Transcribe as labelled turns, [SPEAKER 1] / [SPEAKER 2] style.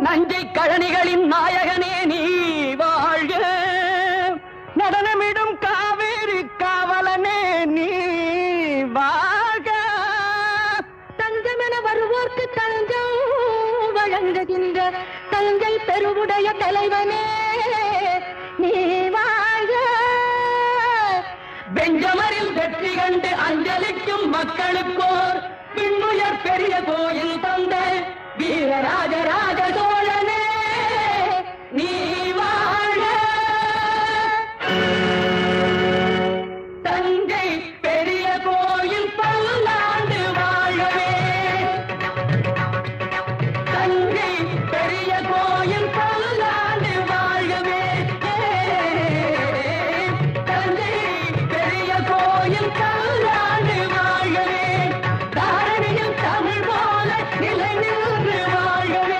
[SPEAKER 1] நஞ்சை கழனிகளின் நாயகனே நீ வாழ்க. நடனமிடும் காவேரி காவலனே நீ வாழ்க.
[SPEAKER 2] தஞ்சமென வருவோர்க்கு தஞ்சம் வழங்குகின்ற தஞ்சை பெருவுடைய தலைவனே நீ வாழ்க.
[SPEAKER 1] வெஞ்சமரில் வெற்றி கண்டு அஞ்சலிக்கும் மக்களுக்கோர் பின்னுயர் பெரிய கோயில்